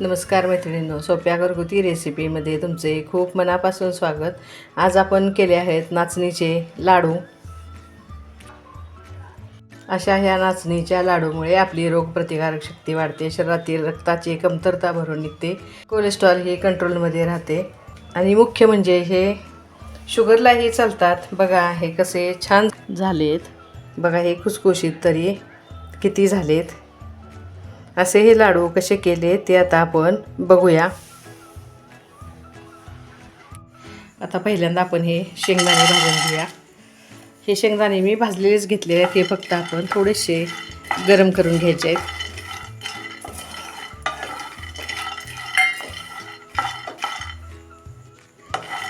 नमस्कार मैत्रिणींनो सोप्या घरगुती रेसिपीमध्ये तुमचे खूप मनापासून स्वागत. आज आपण केले आहेत नाचणीचे लाडू. अशा ह्या नाचणीच्या लाडूमुळे आपली रोगप्रतिकारक शक्ती वाढते शरीरातील रक्ताची कमतरता भरून निघते कोलेस्ट्रॉल हे कंट्रोलमध्ये राहते. आणि मुख्य म्हणजे हे शुगरलाही चालतात. बघा हे कसे छान झालेत. बघा हे खुसखुशीत तरी किती झालेत. असे हे लाडू कसे केले ते आता आपण बघूया. आता पहिल्यांदा आपण हे शेंगदाणे भाजून घेऊया. हे शेंगदाणे मी भाजलेलेच घेतलेले आहेत. हे फक्त आपण थोडेसे गरम करून घ्यायचे आहेत.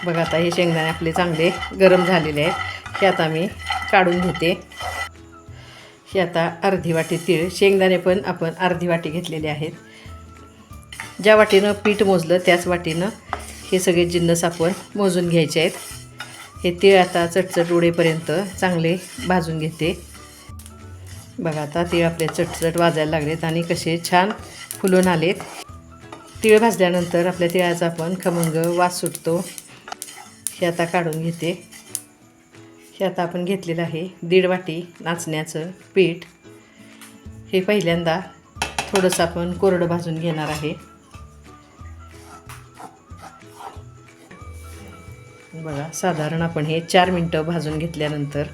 बघा आता हे शेंगदाणे आपले चांगले गरम झालेले आहेत. हे आता मी काढून घेते. ही आता अर्धी वाटी तीळ शेंगदाणे पण आपण अर्धी वाटी घेतलेले आहेत. ज्या वाटीनं पीठ मोजलं त्याच वाटीनं हे सगळे जिन्नस आपण मोजून घ्यायचे आहेत. हे तीळ आता चटचट उडेपर्यंत चांगले भाजून घेते. बघा आता तीळ आपले चटचट वाजायला लागलेत आणि कसे छान फुलून आलेत. तीळ भाजल्यानंतर आपल्या तिळाचा आपण खमंग वास सुटतो. हे आता काढून घेते. हे आता आपण घेतलेलं आहे दीड वाटी नाचण्याचं पीठ. हे पहिल्यांदा थोडंसं आपण कोरडं भाजून घेणार आहे. बघा साधारण आपण हे चार मिनटं भाजून घेतल्यानंतर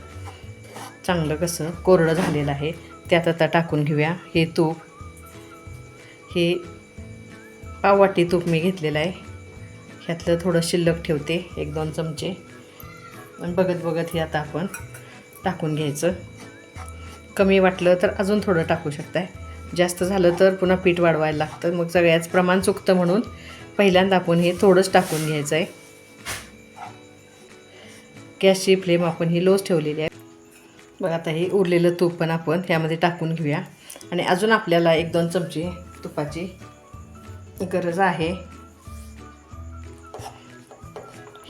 चांगलं कसं कोरडं झालेलं आहे. त्यात आता टाकून घेऊया हे तूप. हे पाववाटी तूप मी घेतलेलं आहे. ह्यातलं थोडं शिल्लक ठेवते एक दोन चमचे. आणि बघत बघत हे आता आपण टाकून घ्यायचं. कमी वाटलं तर अजून थोडं टाकू शकताय. जास्त झालं तर पुन्हा पीठ वाढवायला लागतं. मग सगळ्याच प्रमाण चुकतं म्हणून पहिल्यांदा आपण हे थोडंच टाकून घ्यायचं आहे गॅसची फ्लेम आपण ही लोच ठेवलेली आहे. बघा आता हे उरलेलं तूप पण आपण त्यामध्ये टाकून घेऊया. आणि अजून आपल्याला एक दोन चमचे तुपाची गरज आहे.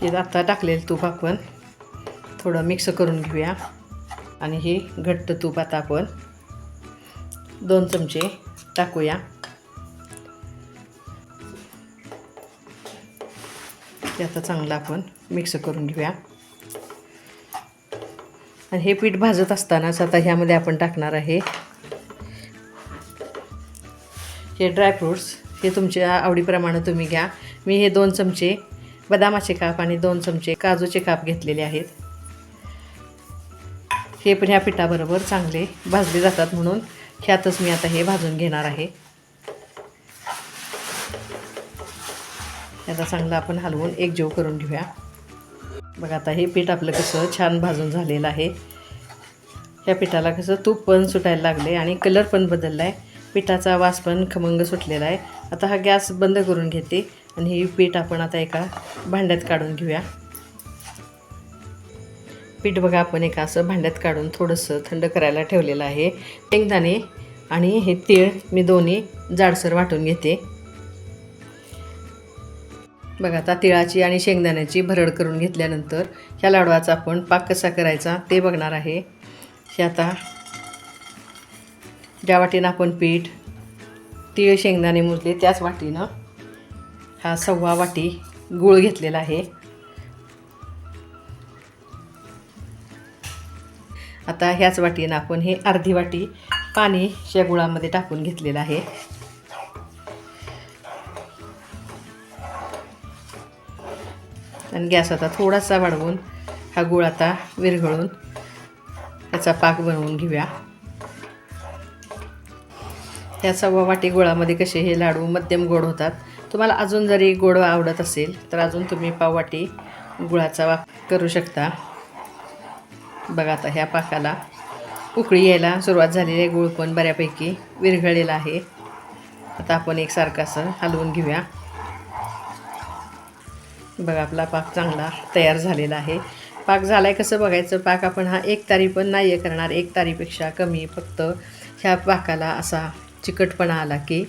हे आता टाकलेलं तूप आपण थोडं मिक्स करून घेऊया. आणि हे घट्ट तूप आता आपण दोन चमचे टाकूया. ते आता चांगलं आपण मिक्स करून घेऊया. आणि हे पीठ भाजत असतानाच आता ह्यामध्ये आपण टाकणार आहे हे ड्रायफ्रूट्स हे तुमच्या आवडीप्रमाणे तुम्ही घ्या. मी हे दोन चमचे बदामाचे काप आणि दोन चमचे काजूचे काप घेतलेले आहेत. हे पण ह्या पिठाबरोबर चांगले भाजले जातात म्हणून ह्यातच मी आता हे भाजून घेणार आहे. आता चांगलं आपण हलवून एकजीव करून घेऊया. बघा आता हे पीठ आपलं कसं छान भाजून झालेलं आहे. ह्या पिठाला कसं तूप पण सुटायला लागले आणि कलर पण बदलला आहे पिठाचा वास पण खमंग सुटलेला आहे. आता हा गॅस बंद करून घेते आणि हे पीठ आपण आता एका भांड्यात काढून घेऊया. पीठ बघा आपण एका असं भांड्यात काढून थोडंसं थंड करायला ठेवलेलं आहे. शेंगदाणे आणि हे तीळ मी दोन्ही जाडसर वाटून घेते. बघा आता तिळाची आणि शेंगदाण्याची भरड करून घेतल्यानंतर ह्या लाडवाचा आपण पाक कसा करायचा ते बघणार आहे. हे आता ज्या वाटीनं आपण पीठ तीळ शेंगदाणे मोजले त्याच वाटीनं हा सव्वा वाटी गूळ घेतलेला आहे. आता ह्याच वाटीनं आपण हे अर्धी वाटी पाणी या गुळामध्ये टाकून घेतलेलं आहे. आणि गॅस आता थोडासा वाढवून हा गुळ आता विरघळून त्याचा पाक बनवून घेऊया. ह्या सव्वा वाटी गुळामध्ये कसे हे लाडू मध्यम गोड होतात. तुम्हाला अजून जरी गोड आवडत असेल तर अजून तुम्ही पाववाटी गुळाचा वापर करू शकता. बघा आता ह्या पाकाला उकळी यायला सुरुवात झालेली आहे. गुळ पण बऱ्यापैकी विरघळलेला आहे. आता आपण एकसारखं असं हलवून घेऊया. बघा आपला पाक चांगला तयार झालेला आहे. पाक झाला आहे कसं बघायचं? पाक आपण हा एक तारी पण नाही आहे करणार. एक तारीपेक्षा कमी. फक्त ह्या पाकाला असा चिकटपणा आला की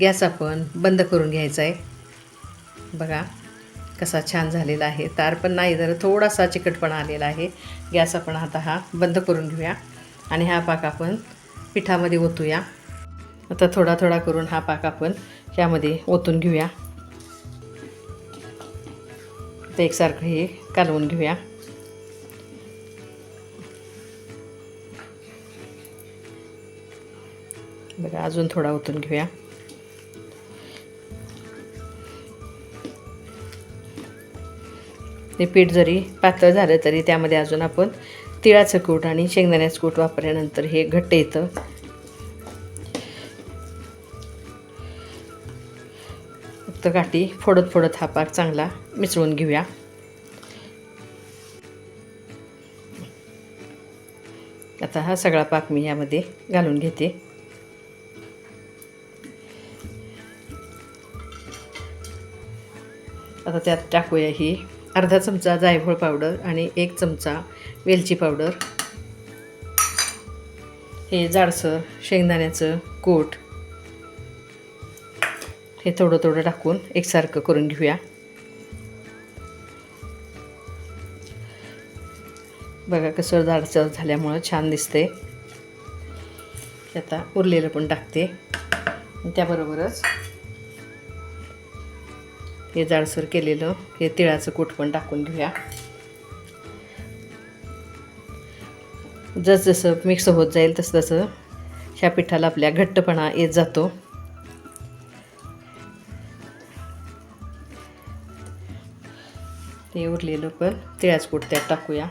गॅस आपण बंद करून घ्यायचा आहे बघा. कसा छान झालेला आहे. तार पण नाही जरा थोडासा चिकटपणा आलेला आहे. गॅस आपण आता हा बंद करून घेऊया. आणि हा पाक आपण पिठामध्ये ओतूया. आता थोडा थोडा करून हा पाक आपण ह्यामध्ये ओतून घेऊया. ते एकसारखं हे कालवून घेऊया. बघा अजून थोडा ओतून घेऊया. ते पीठ जरी पातळ झालं तरी त्यामध्ये अजून आपण तिळाचं कूट आणि शेंगदाण्याचं कूट वापरल्यानंतर हे घट्ट येतं. फक्त गाठी फोडत फोडत हा पाक चांगला मिसळून घेऊया. आता हा सगळा पाक मी यामध्ये घालून घेते. आता त्यात टाकूया ही अर्धा चमचा जायफळ पावडर आणि एक चमचा वेलची पावडर. हे जाडसर शेंगदाण्याचं कोट. हे थोडं थोडं टाकून एकसारखं करून घेऊया. बघा कसं जाडसर झाल्यामुळं छान दिसते. आता उरलेलं पण टाकते. त्याबरोबरच हे जाडसर केलेलं हे तिळाचं कूट पण टाकून घेऊया. जसजसं मिक्स होत जाईल तसं तसं ह्या पिठाला आपल्या घट्टपणा येत जातो. ते उरलेलं पण तिळाचं कूट त्यात टाकूया.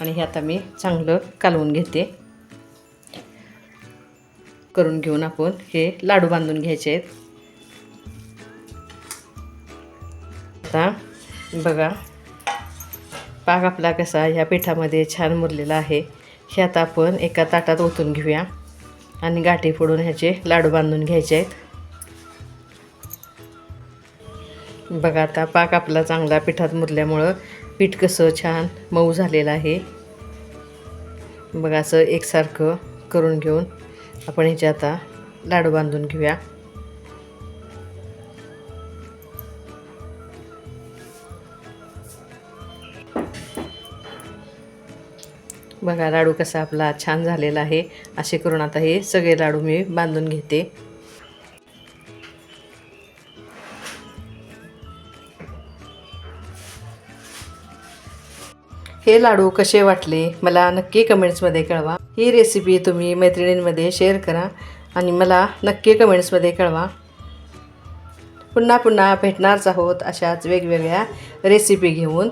आणि हे आता मी चांगलं कालवून घेते. करून घेऊन आपण हे लाडू बांधून घ्यायचे आहेत. आता. बघा. पाक आपला कसा ह्या पिठामध्ये छान मुरलेला आहे. हे आता आपण एका ताटात ओतून घेऊया. आणि गाठी फोडून ह्याचे लाडू बांधून घ्यायचे आहेत. बघा आता पाक आपला चांगला पिठात मुरल्यामुळं पीठ कसं छान मऊ झालेलं आहे. बघा असं एकसारखं करून घेऊन आपण ह्याचे आता लाडू बांधून घेऊया. बघा लाडू कसा आपला छान झालेला आहे. असे करून आता हे सगळे लाडू मी बांधून घेते. हे लाडू कसे वाटले मला नक्की कमेंट्समध्ये कळवा. ही रेसिपी तुम्ही मैत्रिणींमध्ये शेअर करा आणि मला नक्की कमेंट्समध्ये कळवा. पुन्हा पुन्हा भेटणारच आहोत अशाच वेगवेगळ्या रेसिपी घेऊन.